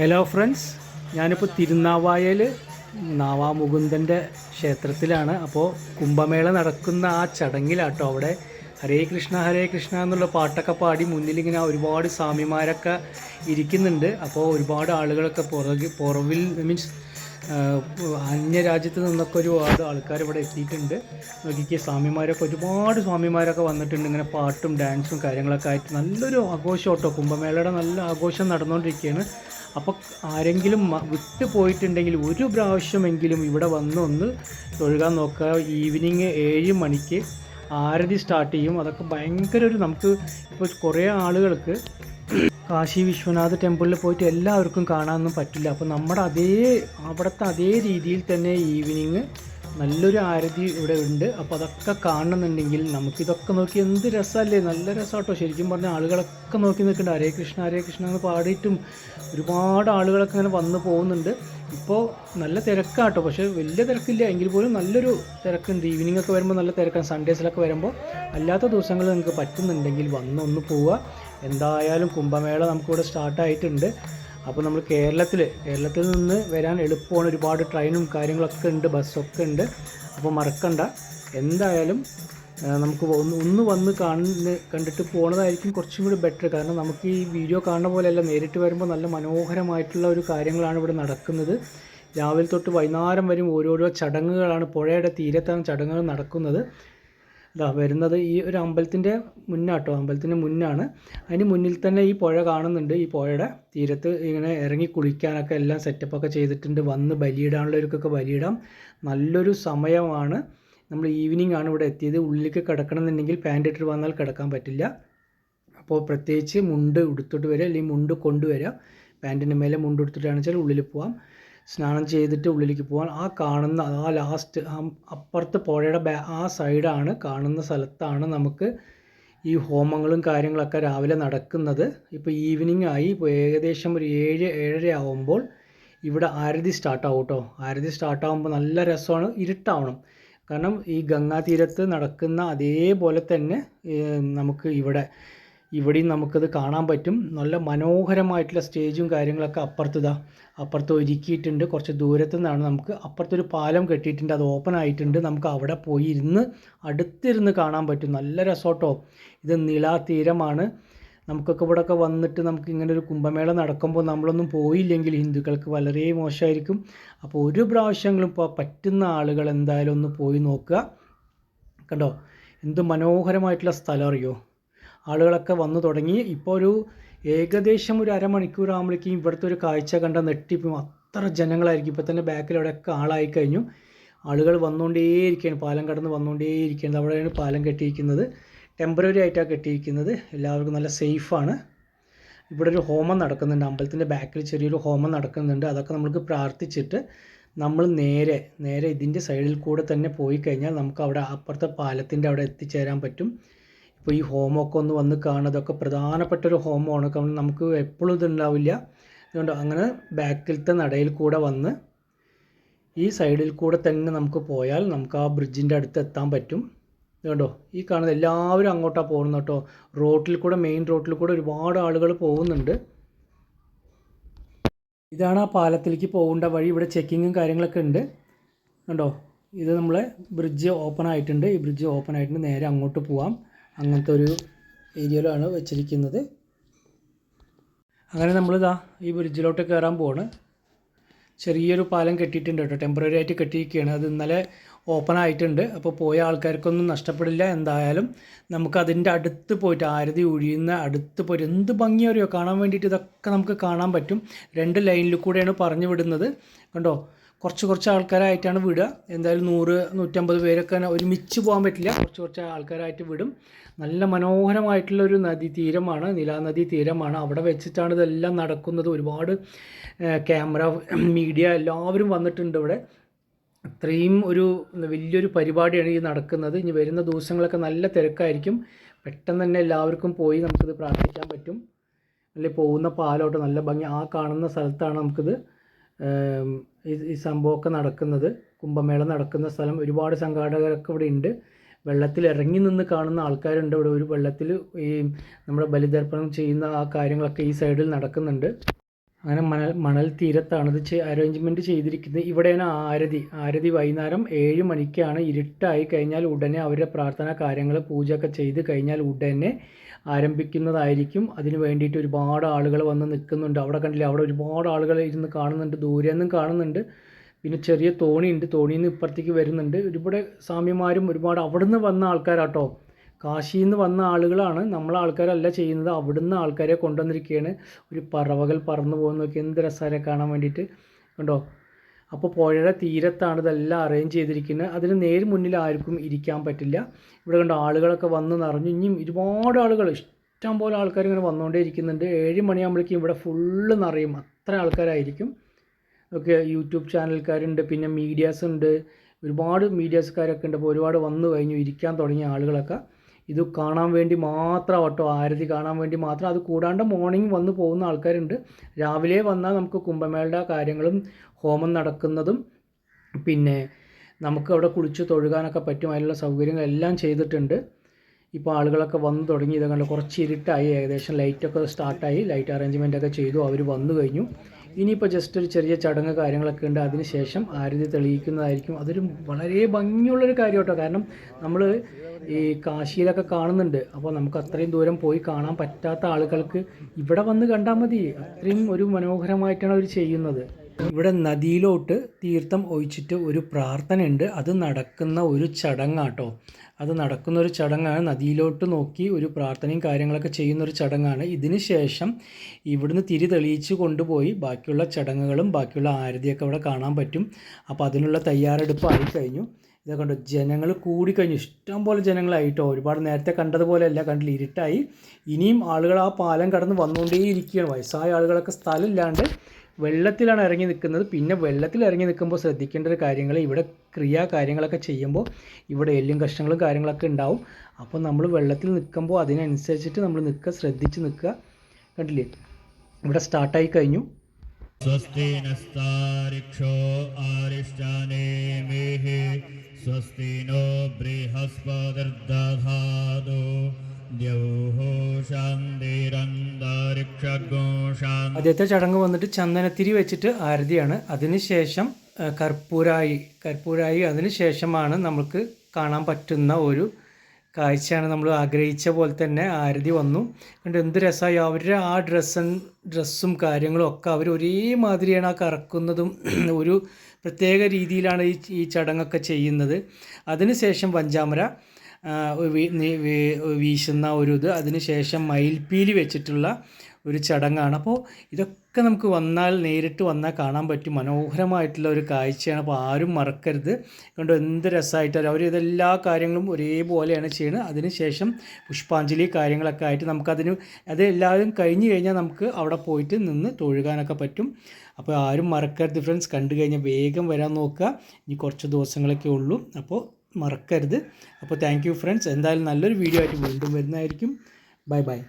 Hello friends ഞാനിപ്പോൾ തിരുനാവായയിൽ നാവാമുകുന്ദന്റെ ക്ഷേത്രത്തിലാണ്. അപ്പോൾ കുംഭമേള നടക്കുന്ന ആ ചടങ്ങിലാട്ടോ അവിടെ. ഹരേ കൃഷ്ണ ഹരേ കൃഷ്ണ എന്നുള്ള പാട്ടൊക്കെ പാടി മുന്നിലിങ്ങനെ ഒരുപാട് സ്വാമിമാരൊക്കെ ഇരിക്കുന്നുണ്ട്. അപ്പോൾ ഒരുപാട് ആളുകളൊക്കെ പുറകിൽ പുറവിൽ മീൻസ് അന്യരാജ്യത്ത് നിന്നൊക്കെ ഒരുപാട് ആൾക്കാർ ഇവിടെ എത്തിയിട്ടുണ്ട്. നോക്കിക്കേ സ്വാമിമാരൊക്കെ ഒരുപാട് സ്വാമിമാരൊക്കെ വന്നിട്ടുണ്ട്. ഇങ്ങനെ പാട്ടും ഡാൻസും കാര്യങ്ങളൊക്കെ ആയിട്ട് നല്ലൊരു ആഘോഷം കേട്ടോ കുംഭമേളയുടെ നല്ല ആഘോഷം നടന്നുകൊണ്ടിരിക്കുകയാണ് അപ്പോൾ ആരെങ്കിലും വിട്ടു പോയിട്ടുണ്ടെങ്കിൽ ഒരു പ്രാവശ്യമെങ്കിലും ഇവിടെ വന്ന് ഒന്ന് തൊഴുകാൻ നോക്കുക. ഈവനിങ് ഏഴ് മണിക്ക് ആരതി സ്റ്റാർട്ട് ചെയ്യും. അതൊക്കെ ഭയങ്കര ഒരു നമുക്ക് ഇപ്പോൾ കുറേ ആളുകൾക്ക് കാശി വിശ്വനാഥ് ടെമ്പിളിൽ പോയിട്ട് എല്ലാവർക്കും കാണാനൊന്നും പറ്റില്ല. അപ്പോൾ നമ്മുടെ അതേ അവിടുത്തെ അതേ രീതിയിൽ തന്നെ ഈവനിങ് നല്ലൊരു ആരതി ഇവിടെ ഉണ്ട്. അപ്പോൾ അതൊക്കെ കാണണമെന്നുണ്ടെങ്കിൽ നമുക്കിതൊക്കെ നോക്കി എന്ത് രസമല്ലേ? നല്ല രസമാട്ടോ ശരിക്കും പറഞ്ഞാൽ ആളുകളൊക്കെ നോക്കി നിൽക്കുന്നുണ്ട് ഹരേ കൃഷ്ണ ഹരേ കൃഷ്ണ എന്ന് പാടിയിട്ടും ഒരുപാട് ആളുകളൊക്കെ ഇങ്ങനെ വന്ന് പോകുന്നുണ്ട്. ഇപ്പോൾ നല്ല തിരക്കാട്ടോ. പക്ഷേ വലിയ തിരക്കില്ല. എങ്കിൽ പോലും നല്ലൊരു തിരക്കുണ്ട്. ഈവനിങ് ഒക്കെ വരുമ്പോൾ നല്ല തിരക്കാണ്. സൺഡേസിലൊക്കെ വരുമ്പോൾ അല്ലാത്ത ദിവസങ്ങൾ നിങ്ങൾക്ക് പറ്റുന്നുണ്ടെങ്കിൽ വന്നൊന്ന് പോവുക. എന്തായാലും കുംഭമേള നമുക്കിവിടെ സ്റ്റാർട്ടായിട്ടുണ്ട് അപ്പോൾ നമ്മൾ കേരളത്തിൽ കേരളത്തിൽ നിന്ന് വരാൻ എളുപ്പമാണ് ഒരുപാട് ട്രെയിനും കാര്യങ്ങളൊക്കെ ഉണ്ട് ബസ്സൊക്കെ ഉണ്ട്. അപ്പോൾ മറക്കണ്ട. എന്തായാലും നമുക്ക് ഒന്ന് ഒന്ന് വന്ന് കാണുന്ന കണ്ടിട്ട് പോകുന്നതായിരിക്കും കുറച്ചും കൂടി ബെറ്റർ കാരണം നമുക്ക് ഈ വീഡിയോ കാണുന്ന പോലെയല്ല നേരിട്ട് വരുമ്പോൾ നല്ല മനോഹരമായിട്ടുള്ള ഒരു കാര്യങ്ങളാണ് ഇവിടെ നടക്കുന്നത്. രാവിലെ തൊട്ട് വൈകുന്നേരം വരും ഓരോരോ ചടങ്ങുകളാണ് പുഴയുടെ തീരത്താണ് ചടങ്ങുകൾ നടക്കുന്നത്. ഇതാ വരുന്നത് ഈ ഒരു അമ്പലത്തിന്റെ മുന്നാട്ടോ അമ്പലത്തിന്റെ മുന്നാണ്. അതിന് മുന്നിൽ തന്നെ ഈ പുഴ കാണുന്നുണ്ട്. ഈ പുഴയുടെ തീരത്ത് ഇങ്ങനെ ഇറങ്ങി കുളിക്കാനൊക്കെ എല്ലാം സെറ്റപ്പൊക്കെ ചെയ്തിട്ടുണ്ട്. വന്ന് ബലിയിടാനുള്ളവർക്കൊക്കെ ബലിയിടാം. നല്ലൊരു സമയമാണ്. നമ്മൾ ഈവനിങ് ആണ് ഇവിടെ എത്തിയത്. ഉള്ളിലേക്ക് കിടക്കണം എന്നുണ്ടെങ്കിൽ പാന്റ് ഇട്ടിട്ട് വന്നാൽ കിടക്കാൻ പറ്റില്ല. അപ്പോൾ പ്രത്യേകിച്ച് മുണ്ട് ഉടുത്തിട്ട് വരിക അല്ലെങ്കിൽ മുണ്ട് കൊണ്ടുവരിക. പാന്റിന്റെ മേലെ മുണ്ട് ഉടുത്തിട്ടാണെന്ന് വെച്ചാൽ ഉള്ളിൽ പോവാം. സ്നാനം ചെയ്തിട്ട് ഉള്ളിലേക്ക് പോകാൻ ആ കാണുന്ന ആ ലാസ്റ്റ് അപ്പുറത്ത് പുഴയുടെ ബാ ആ സൈഡാണ് കാണുന്ന സ്ഥലത്താണ് നമുക്ക് ഈ ഹോമങ്ങളും കാര്യങ്ങളൊക്കെ രാവിലെ നടക്കുന്നത്. ഇപ്പോൾ ഈവനിങ് ആയി ഇപ്പോൾ ഏകദേശം ഒരു ഏഴ് ഏഴര ആവുമ്പോൾ ഇവിടെ ആരതി സ്റ്റാർട്ടാവും കേട്ടോ ആരതി സ്റ്റാർട്ടാവുമ്പോൾ നല്ല രസമാണ് ഇരുട്ടാവണം. കാരണം ഈ ഗംഗാതീരത്ത് നടക്കുന്ന അതേപോലെ തന്നെ നമുക്ക് ഇവിടെ ഇവിടെയും നമുക്കത് കാണാൻ പറ്റും. നല്ല മനോഹരമായിട്ടുള്ള സ്റ്റേജും കാര്യങ്ങളൊക്കെ അപ്പുറത്ത് ഇതാ അപ്പുറത്ത് ഒരുക്കിയിട്ടുണ്ട്. കുറച്ച് ദൂരത്തു നിന്നാണ് നമുക്ക് അപ്പുറത്തൊരു പാലം കെട്ടിയിട്ടുണ്ട്. അത് ഓപ്പൺ ആയിട്ടുണ്ട്. നമുക്ക് അവിടെ പോയി ഇരുന്ന് അടുത്തിരുന്ന് കാണാൻ പറ്റും. നല്ല രസോട്ടോ. ഇത് നിലാതീരമാണ്. നമുക്കൊക്കെ ഇവിടെയൊക്കെ വന്നിട്ട് നമുക്ക് ഇങ്ങനെ ഒരു കുംഭമേള നടക്കുമ്പോൾ നമ്മളൊന്നും പോയില്ലെങ്കിൽ ഹിന്ദുക്കൾക്ക് വളരെ മോശമായിരിക്കും. അപ്പോൾ ഒരു പ്രാവശ്യങ്ങളും ഇപ്പോൾ പറ്റുന്ന ആളുകൾ എന്തായാലും ഒന്ന് പോയി നോക്കുക. കണ്ടോ? എന്ത് മനോഹരമായിട്ടുള്ള സ്ഥലം അറിയോ? ആളുകളൊക്കെ വന്നു തുടങ്ങി. ഇപ്പോൾ ഒരു ഏകദേശം ഒരു അരമണിക്കൂർ ആകുമ്പോഴേക്കും ഇവിടുത്തെ ഒരു കാഴ്ച കണ്ട നെട്ടിപ്പും അത്ര ജനങ്ങളായിരിക്കും. ഇപ്പോൾ തന്നെ ബാക്കിൽ അവിടെയൊക്കെ ആളായി കഴിഞ്ഞു. ആളുകൾ വന്നുകൊണ്ടേയിരിക്കുകയാണ്. പാലം കടന്ന് വന്നുകൊണ്ടേയിരിക്കുകയാണ്. അവിടെയാണ് പാലം കെട്ടിയിരിക്കുന്നത്. ടെമ്പററി ആയിട്ടാണ് കെട്ടിയിരിക്കുന്നത്. എല്ലാവർക്കും നല്ല സേഫാണ് ഇവിടെ ഒരു ഹോമം നടക്കുന്നുണ്ട്. അമ്പലത്തിന്റെ ബാക്കിൽ ചെറിയൊരു ഹോമം നടക്കുന്നുണ്ട്. അതൊക്കെ നമ്മൾക്ക് പ്രാർത്ഥിച്ചിട്ട് നമ്മൾ നേരെ നേരെ ഇതിന്റെ സൈഡിൽ കൂടെ തന്നെ പോയി കഴിഞ്ഞാൽ നമുക്ക് അവിടെ അപ്പുറത്തെ പാലത്തിന്റെ അവിടെ എത്തിച്ചേരാൻ പറ്റും. ഇപ്പോൾ ഈ ഹോമമൊക്കെ ഒന്ന് വന്ന് കാണുന്നതൊക്കെ പ്രധാനപ്പെട്ട ഒരു ഹോമമാണ്. കാരണം നമുക്ക് എപ്പോഴും ഇതുണ്ടാവില്ല. അതുകൊണ്ട് അങ്ങനെ ബാക്കിലത്തെ നടയിൽ കൂടെ വന്ന് ഈ സൈഡിൽ കൂടെ തന്നെ നമുക്ക് പോയാൽ നമുക്ക് ആ ബ്രിഡ്ജിന്റെ അടുത്ത് എത്താൻ പറ്റും. ഇതുകൊണ്ടോ ഈ കാണുന്ന എല്ലാവരും അങ്ങോട്ടാണ് പോകുന്നത് കേട്ടോ. റോട്ടിൽ കൂടെ മെയിൻ റോട്ടിൽ കൂടെ ഒരുപാട് ആളുകൾ പോകുന്നുണ്ട്. ഇതാണ് ആ പാലത്തിലേക്ക് പോകേണ്ട വഴി. ഇവിടെ ചെക്കിങ്ങും കാര്യങ്ങളൊക്കെ ഉണ്ട്. കണ്ടോ? ഇത് നമ്മളെ ബ്രിഡ്ജ് ഓപ്പൺ ആയിട്ടുണ്ട്. ഈ ബ്രിഡ്ജ് ഓപ്പൺ ആയിട്ടുണ്ട് നേരെ അങ്ങോട്ട് പോവാം. അങ്ങനത്തെ ഒരു ഏരിയയിലാണ് വെച്ചിരിക്കുന്നത്. അങ്ങനെ നമ്മളിതാ ഈ ബ്രിഡ്ജിലോട്ട് കയറാൻ പോവാണ്. ചെറിയൊരു പാലം കെട്ടിയിട്ടുണ്ട് കേട്ടോ. ടെമ്പററി ആയിട്ട് കെട്ടിയിരിക്കുകയാണ് അത് ഇന്നലെ ഓപ്പൺ ആയിട്ടുണ്ട്. അപ്പോൾ പോയ ആൾക്കാർക്കൊന്നും നഷ്ടപ്പെടില്ല. എന്തായാലും നമുക്ക് അതിന്റെ അടുത്ത് പോയിട്ട് ആരതി ഒഴിയുന്ന അടുത്ത് പോയിട്ട് എന്ത് ഭംഗിയോ കാണാൻ വേണ്ടിയിട്ട് ഇതൊക്കെ നമുക്ക് കാണാൻ പറ്റും. രണ്ട് ലൈനിൽ കൂടെയാണ് പറഞ്ഞു വിടുന്നത്. കണ്ടോ? കുറച്ച് കുറച്ച് ആൾക്കാരായിട്ടാണ് വിടുക. എന്തായാലും നൂറ് നൂറ്റമ്പത് പേരൊക്കെ ഒരുമിച്ച് പോകാൻ പറ്റില്ല. കുറച്ച് കുറച്ച് ആൾക്കാരായിട്ട് വിടും. നല്ല മനോഹരമായിട്ടുള്ള ഒരു നദി തീരമാണ്. നിലാനദി തീരമാണ്. അവിടെ വെച്ചിട്ടാണ് ഇതെല്ലാം നടക്കുന്നത്. ഒരുപാട് ക്യാമറ മീഡിയ എല്ലാവരും വന്നിട്ടുണ്ട് ഇവിടെ. അത്രയും ഒരു വലിയൊരു പരിപാടിയാണ് ഈ നടക്കുന്നത്. ഇനി വരുന്ന ദിവസങ്ങളൊക്കെ നല്ല തിരക്കായിരിക്കും. പെട്ടെന്ന് തന്നെ എല്ലാവർക്കും പോയി നമുക്കിത് പ്രാർത്ഥിക്കാൻ പറ്റും. അല്ലെങ്കിൽ പോകുന്ന പാലോട്ട് നല്ല ഭംഗി. ആ കാണുന്ന സ്ഥലത്താണ് നമുക്കിത് ഈ സംഭവമൊക്കെ നടക്കുന്നത് കുംഭമേള നടക്കുന്ന സ്ഥലം ഒരുപാട് സംഘാടകരൊക്കെ ഇവിടെ ഉണ്ട്. വെള്ളത്തിൽ ഇറങ്ങി നിന്ന് കാണുന്ന ആൾക്കാരുണ്ട് ഇവിടെ. ഒരു വെള്ളത്തിൽ ഈ നമ്മുടെ ബലിതർപ്പണം ചെയ്യുന്ന ആ കാര്യങ്ങളൊക്കെ ഈ സൈഡിൽ നടക്കുന്നുണ്ട്. അങ്ങനെ മണൽ മണൽ തീരത്താണ് ഇത് അറേഞ്ച്മെന്റ് ചെയ്തിരിക്കുന്നത്. ഇവിടെയാണ് ആരതി. ആരതി വൈകുന്നേരം ഏഴ് മണിക്കാണ് ഇരുട്ടായി കഴിഞ്ഞാൽ ഉടനെ അവരുടെ പ്രാർത്ഥനാ കാര്യങ്ങൾ പൂജയൊക്കെ ചെയ്ത് കഴിഞ്ഞാൽ ഉടനെ ആരംഭിക്കുന്നതായിരിക്കും. അതിന് വേണ്ടിയിട്ട് ഒരുപാട് ആളുകൾ വന്ന് നിൽക്കുന്നുണ്ട്. അവിടെ കണ്ടില്ലേ അവിടെ ഒരുപാട് ആളുകൾ ഇരുന്ന് കാണുന്നുണ്ട്. ദൂരെ നിന്നും കാണുന്നുണ്ട്. പിന്നെ ചെറിയ തോണിയുണ്ട്. തോണിയിൽ നിന്ന് ഇപ്പുറത്തേക്ക് വരുന്നുണ്ട്. ഒരുപാട് സ്വാമിമാരും ഒരുപാട് അവിടുന്ന് വന്ന ആൾക്കാരാട്ടോ. കാശിയിൽ നിന്ന് വന്ന ആളുകളാണ് നമ്മളെ ആൾക്കാരല്ല ചെയ്യുന്നത്. അവിടുന്ന് ആൾക്കാരെ കൊണ്ടുവന്നിരിക്കുകയാണ് ഒരു പറവകൾ പറന്നു പോകുന്നതൊക്കെ എന്ത് രസകരം കാണാൻ വേണ്ടിയിട്ട്. കണ്ടോ? അപ്പോൾ പുഴയുടെ തീരത്താണ് ഇതെല്ലാം അറേഞ്ച് ചെയ്തിരിക്കുന്നത് അതിന് നേർ മുന്നിൽ ആർക്കും ഇരിക്കാൻ പറ്റില്ല. ഇവിടെ കണ്ടോ ആളുകളൊക്കെ വന്ന് നിറഞ്ഞു. ഇനിയും ഒരുപാട് ആളുകൾ ഇഷ്ടം പോലെ ആൾക്കാർ ഇങ്ങനെ വന്നുകൊണ്ടേ ഇരിക്കുന്നുണ്ട്. ഏഴ് മണിയാകുമ്പോഴേക്കും ഇവിടെ ഫുള്ള് നിറയും. അത്ര ആൾക്കാരായിരിക്കും. ഒക്കെ യൂട്യൂബ് ചാനൽക്കാരുണ്ട് പിന്നെ മീഡിയാസ് ഉണ്ട്. ഒരുപാട് മീഡിയാസുകാരൊക്കെ ഉണ്ട്. അപ്പോൾ ഒരുപാട് വന്നു കഴിഞ്ഞു ഇരിക്കാൻ തുടങ്ങിയ ആളുകളൊക്കെ. ഇത് കാണാൻ വേണ്ടി മാത്രം കേട്ടോ ആരതി കാണാൻ വേണ്ടി മാത്രം. അത് കൂടാണ്ട് മോർണിംഗ് വന്ന് പോകുന്ന ആൾക്കാരുണ്ട്. രാവിലെ വന്നാൽ നമുക്ക് കുംഭമേളയുടെ കാര്യങ്ങളും ഹോമം നടക്കുന്നതും പിന്നെ നമുക്ക് അവിടെ കുളിച്ച് തൊഴുകാനൊക്കെ പറ്റും അതിനുള്ള സൗകര്യങ്ങളെല്ലാം ചെയ്തിട്ടുണ്ട്. ഇപ്പോൾ ആളുകളൊക്കെ വന്നു തുടങ്ങി. ഇതൊക്കെ കുറച്ച് ഇരുട്ടായി. ഏകദേശം ലൈറ്റൊക്കെ സ്റ്റാർട്ടായി ലൈറ്റ് അറേഞ്ച്മെന്റ് ഒക്കെ ചെയ്തു. അവർ വന്നു കഴിഞ്ഞു. ഇനിയിപ്പോൾ ജസ്റ്റ് ഒരു ചെറിയ ചടങ്ങ് കാര്യങ്ങളൊക്കെ ഉണ്ട്. അതിനുശേഷം ആരതി തെളിയിക്കുന്നതായിരിക്കും. അതൊരു വളരെ ഭംഗിയുള്ളൊരു കാര്യം കേട്ടോ. കാരണം നമ്മൾ ഈ കാശിയിലൊക്കെ കാണുന്നുണ്ട്. അപ്പോൾ നമുക്ക് അത്രയും ദൂരം പോയി കാണാൻ പറ്റാത്ത ആളുകൾക്ക് ഇവിടെ വന്ന് കണ്ടാൽ മതി. അത്രയും ഒരു മനോഹരമായിട്ടാണ് അവർ ചെയ്യുന്നത്. ഇവിടെ നദിയിലോട്ട് തീർത്ഥം ഒഴിച്ചിട്ട് ഒരു പ്രാർത്ഥന ഉണ്ട് അത് നടക്കുന്ന ഒരു ചടങ്ങാട്ടോ. അത് നടക്കുന്ന ഒരു ചടങ്ങാണ്. നദിയിലോട്ട് നോക്കി ഒരു പ്രാർത്ഥനയും കാര്യങ്ങളൊക്കെ ചെയ്യുന്ന ഒരു ചടങ്ങാണ്. ഇതിന് ശേഷം ഇവിടുന്ന് തിരി തെളിയിച്ച് കൊണ്ടുപോയി ബാക്കിയുള്ള ചടങ്ങുകളും ബാക്കിയുള്ള ആരതിയൊക്കെ അവിടെ കാണാൻ പറ്റും. അപ്പോൾ അതിനുള്ള തയ്യാറെടുപ്പ് ആയി കഴിഞ്ഞു. ഇതൊക്കെ കണ്ടു ജനങ്ങൾ കൂടിക്കഴിഞ്ഞു ഇഷ്ടം പോലെ ജനങ്ങളായിട്ടോ. ഒരുപാട് നേരത്തെ കണ്ടതുപോലെ അല്ല കണ്ടില്ല ഇരുട്ടായി. ഇനിയും ആളുകൾ ആ പാലം കടന്ന് വന്നുകൊണ്ടേയിരിക്കുകയാണ്. വയസ്സായ ആളുകളൊക്കെ സ്ഥലമില്ലാണ്ട് വെള്ളത്തിലാണ് ഇറങ്ങി നിൽക്കുന്നത്. പിന്നെ വെള്ളത്തിൽ ഇറങ്ങി നിൽക്കുമ്പോൾ ശ്രദ്ധിക്കേണ്ട ഒരു കാര്യങ്ങൾ ഇവിടെ ക്രിയ കാര്യങ്ങളൊക്കെ ചെയ്യുമ്പോൾ ഇവിടെ എല്ലും കഷ്ടങ്ങളും കാര്യങ്ങളൊക്കെ ഉണ്ടാവും. അപ്പോൾ നമ്മൾ വെള്ളത്തിൽ നിൽക്കുമ്പോൾ അതിനനുസരിച്ചിട്ട് നമ്മൾ നിൽക്കുക ശ്രദ്ധിച്ച് നിൽക്കുക. കണ്ടില്ലേ? ഇവിടെ സ്റ്റാർട്ടായി കഴിഞ്ഞു. സ്വസ്തി നസ്താരിക്ഷോ ആരിഷ്ടനേമേഹി സ്വസ്തി നോ ആദ്യത്തെ ചടങ്ങ് വന്നിട്ട് ചന്ദനത്തിരി വെച്ചിട്ട് ആരതിയാണ്. അതിനുശേഷം കർപ്പൂരായി കർപ്പൂരായി അതിനുശേഷമാണ് നമുക്ക് കാണാൻ പറ്റുന്ന ഒരു കാഴ്ചയാണ് നമ്മൾ ആഗ്രഹിച്ച പോലെ തന്നെ ആരതി വന്നു. കണ്ട് എന്ത് രസമായി അവരുടെ ആ ഡ്രസ്സും ഡ്രസ്സും കാര്യങ്ങളും ഒക്കെ അവർ ഒരേ മാതിരിയാണ് ആ കറക്കുന്നതും ഒരു പ്രത്യേക രീതിയിലാണ് ഈ ഈ ചടങ്ങൊക്കെ ചെയ്യുന്നത്. അതിനുശേഷം പഞ്ചാമര ആ, വീ- വീശുന്ന ഒരു ഇത്. അതിനുശേഷം മയിൽപ്പീലി വെച്ചിട്ടുള്ള ഒരു ചടങ്ങാണ്. അപ്പോൾ ഇതൊക്കെ നമുക്ക് വന്നാൽ നേരിട്ട് വന്നാൽ കാണാൻ പറ്റും. മനോഹരമായിട്ടുള്ള ഒരു കാഴ്ചയാണ്. അപ്പോൾ ആരും മറക്കരുത്. കണ്ടു എന്ത് രസമായിട്ട് അവർ ഇതെല്ലാ കാര്യങ്ങളും ഒരേപോലെയാണ് ചെയ്യുന്നത് അതിനുശേഷം പുഷ്പാഞ്ജലി കാര്യങ്ങളൊക്കെ ആയിട്ട് നമുക്കതിന് അത് എല്ലാവരും കഴിഞ്ഞ് കഴിഞ്ഞാൽ നമുക്ക് അവിടെ പോയിട്ട് നിന്ന് തൊഴുകാനൊക്കെ പറ്റും. അപ്പോൾ ആരും മറക്കരുത് ഫ്രണ്ട്സ്. കണ്ടു കഴിഞ്ഞാൽ വേഗം വരാൻ നോക്കുക. ഇനി കുറച്ച് ദിവസങ്ങളൊക്കെ ഉള്ളൂ. അപ്പോൾ മറക്കരുത്. അപ്പോൾ താങ്ക് യു ഫ്രണ്ട്സ്. എന്തായാലും നല്ലൊരു വീഡിയോ ആയിട്ട് വീണ്ടും വരുന്നതായിരിക്കും. Bye bye.